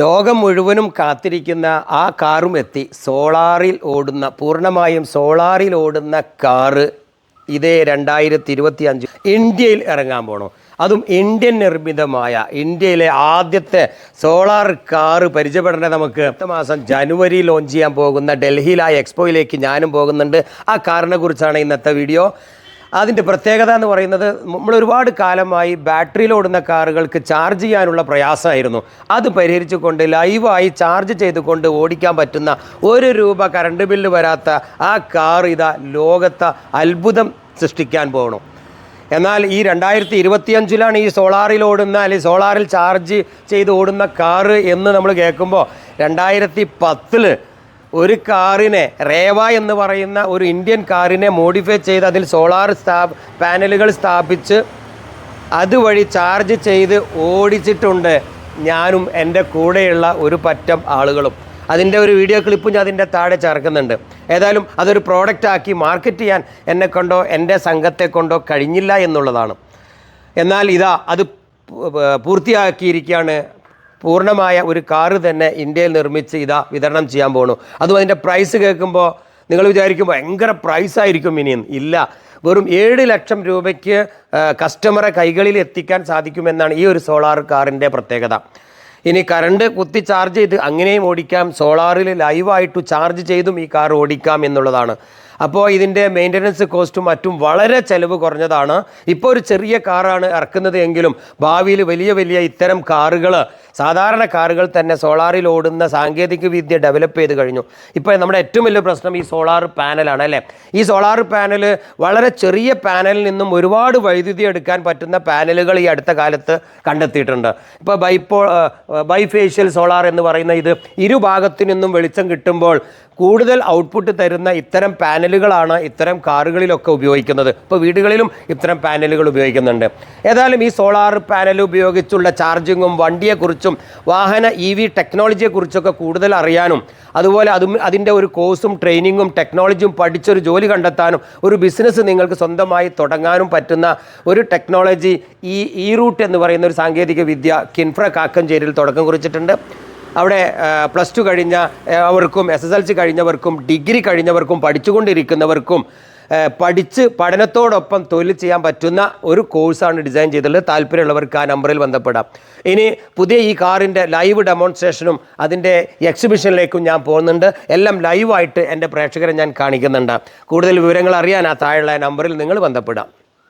ലോകം മുഴുവനും കാത്തിരിക്കുന്ന ആ കാറും എത്തി. സോളാറിൽ ഓടുന്ന പൂർണമായും സോളാറിൽ ഓടുന്ന കാറ് ഇതേ രണ്ടായിരത്തി ഇരുപത്തി അഞ്ച് ഇന്ത്യയിൽ ഇറങ്ങാൻ പോണു. അതും ഇന്ത്യൻ നിർമ്മിതമായ ഇന്ത്യയിലെ ആദ്യത്തെ സോളാർ കാറ് പരിചയപ്പെടേണ്ട നമുക്ക് അടുത്ത മാസം ജനുവരി ലോഞ്ച് ചെയ്യാൻ പോകുന്ന ഡൽഹിയിലായ എക്സ്പോയിലേക്ക് ഞാനും പോകുന്നുണ്ട്. ആ കാറിനെ കുറിച്ചാണ് ഇന്നത്തെ വീഡിയോ അതിന്റെ പ്രത്യേകത എന്ന് പറയുന്നത് നമ്മൾ ഒരുപാട് കാലമായി ബാറ്ററിയിലോടുന്ന കാറുകൾക്ക് ചാർജ് ചെയ്യാനുള്ള പ്രയാസമായിരുന്നു. അത് പരിഹരിച്ചുകൊണ്ട് ലൈവായി ചാർജ് ചെയ്തുകൊണ്ട് ഓടിക്കാൻ പറ്റുന്ന ഒരു രൂപ കറണ്ട് ബില്ല് വരാത്ത ആ കാർ ഇതാ ലോകത്തെ അത്ഭുതം സൃഷ്ടിക്കാൻ പോകണം എന്നാൽ ഈ രണ്ടായിരത്തി ഇരുപത്തിയഞ്ചിലാണ് ഈ സോളാറിൽ ഓടുന്ന അല്ലെങ്കിൽ സോളാറിൽ ചാർജ് ചെയ്ത് ഓടുന്ന കാറ് എന്ന് നമ്മൾ കേൾക്കുമ്പോൾ രണ്ടായിരത്തി പത്തിൽ ഒരു കാറിനെ റേവ എന്ന് പറയുന്ന ഒരു ഇന്ത്യൻ കാറിനെ മോഡിഫൈ ചെയ്ത് അതിൽ സോളാർ സ്ഥാ പാനലുകൾ സ്ഥാപിച്ച് അതുവഴി ചാർജ് ചെയ്ത് ഓടിച്ചിട്ടുണ്ട് ഞാനും എന്റെ കൂടെയുള്ള ഒരു പറ്റം ആളുകളും. അതിന്റെ ഒരു വീഡിയോ ക്ലിപ്പും ഞാൻ അതിന്റെ താഴെ ചേർക്കുന്നുണ്ട്. ഏതായാലും അതൊരു പ്രോഡക്റ്റ് ആക്കി മാർക്കറ്റ് ചെയ്യാൻ എന്നെ കൊണ്ടോ എന്റെ സംഘത്തെ കൊണ്ടോ കഴിഞ്ഞില്ല എന്നുള്ളതാണ്. എന്നാൽ ഇതാ അത് പൂർത്തിയാക്കിയിരിക്കുകയാണ് പൂർണമായ ഒരു കാറ് തന്നെ ഇന്ത്യയിൽ നിർമ്മിച്ച് ഇതാ വിതരണം ചെയ്യാൻ പോകണു അതും അതിന്റെ പ്രൈസ് കേൾക്കുമ്പോൾ നിങ്ങൾ വിചാരിക്കും ഭയങ്കര പ്രൈസ് ആയിരിക്കും ഇനിയും. ഇല്ല. വെറും ഏഴ് ലക്ഷം രൂപയ്ക്ക് കസ്റ്റമറെ കൈകളിൽ എത്തിക്കാൻ സാധിക്കുമെന്നാണ് ഈ ഒരു സോളാർ കാറിന്റെ പ്രത്യേകത. ഇനി കറണ്ട് കുത്തി ചാർജ് ചെയ്ത് അങ്ങനെയും ഓടിക്കാം. സോളാറിൽ ലൈവായിട്ട് ചാർജ് ചെയ്തും ഈ കാർ ഓടിക്കാം എന്നുള്ളതാണ്. അപ്പോൾ ഇതിന്റെ മെയിന്റനൻസ് കോസ്റ്റും മറ്റും വളരെ ചിലവ് കുറഞ്ഞതാണ്. ഇപ്പോൾ ഒരു ചെറിയ കാറാണ് ഇറക്കുന്നത് എങ്കിലും ഭാവിയിൽ വലിയ വലിയ ഇത്തരം കാറുകൾ സാധാരണ കാറുകൾ തന്നെ സോളാറിൽ ഓടുന്ന സാങ്കേതിക വിദ്യ ഡെവലപ്പ് ചെയ്ത് കഴിഞ്ഞു. ഇപ്പോൾ നമ്മുടെ ഏറ്റവും വലിയ പ്രശ്നം ഈ സോളാർ പാനലാണ് അല്ലേ? ഈ സോളാർ പാനൽ വളരെ ചെറിയ പാനലിൽ നിന്നും ഒരുപാട് വൈദ്യുതി എടുക്കാൻ പറ്റുന്ന പാനലുകൾ ഈ അടുത്ത കാലത്ത് കണ്ടെത്തിയിട്ടുണ്ട്. ഇപ്പോൾ ബൈപ്പോ ബൈഫേഷ്യൽ സോളാർ എന്ന് പറയുന്ന ഇത് ഇരുഭാഗത്തു നിന്നും വെളിച്ചം കിട്ടുമ്പോൾ കൂടുതൽ ഔട്ട്പുട്ട് തരുന്ന ഇത്തരം പാനലുകളാണ് ഇത്തരം കാറുകളിലൊക്കെ ഉപയോഗിക്കുന്നത്. ഇപ്പോൾ വീടുകളിലും ഇത്തരം പാനലുകൾ ഉപയോഗിക്കുന്നുണ്ട്. ഏതായാലും ഈ സോളാർ പാനൽ ഉപയോഗിച്ചുള്ള ചാർജിങ്ങും വണ്ടിയെക്കുറിച്ചും വാഹന ഇ വി ടെക്നോളജിയെക്കുറിച്ചൊക്കെ കൂടുതൽ അറിയാനും അതുപോലെ അതും അതിന്റെ ഒരു കോഴ്സും ട്രെയിനിങ്ങും ടെക്നോളജിയും പഠിച്ചൊരു ജോലി കണ്ടെത്താനും ഒരു ബിസിനസ് നിങ്ങൾക്ക് സ്വന്തമായി തുടങ്ങാനും പറ്റുന്ന ഒരു ടെക്നോളജി ഈ ഈ റൂട്ട് എന്ന് പറയുന്ന ഒരു സാങ്കേതിക വിദ്യ കിൻഫ്ര കാക്കഞ്ചേരിയിൽ തുടക്കം കുറിച്ചിട്ടുണ്ട്. അവിടെ പ്ലസ് ടു കഴിഞ്ഞ അവർക്കും എസ് എസ് എൽ സി കഴിഞ്ഞവർക്കും ഡിഗ്രി കഴിഞ്ഞവർക്കും പഠിച്ചുകൊണ്ടിരിക്കുന്നവർക്കും പഠിച്ച് പഠനത്തോടൊപ്പം തൊഴിൽ ചെയ്യാൻ പറ്റുന്ന ഒരു കോഴ്സാണ് ഡിസൈൻ ചെയ്തിട്ടുള്ളത്. താല്പര്യമുള്ളവർക്ക് ആ നമ്പറിൽ ബന്ധപ്പെടാം. ഇനി പുതിയ ഈ കാറിന്റെ ലൈവ് ഡെമോൺസ്ട്രേഷനും അതിന്റെ എക്സിബിഷനിലേക്കും ഞാൻ പോകുന്നുണ്ട്. എല്ലാം ലൈവായിട്ട് എന്റെ പ്രേക്ഷകരെ ഞാൻ കാണിക്കുന്നുണ്ട്. കൂടുതൽ വിവരങ്ങൾ അറിയാൻ ആ താഴെയുള്ള നമ്പറിൽ നിങ്ങൾ ബന്ധപ്പെടാം.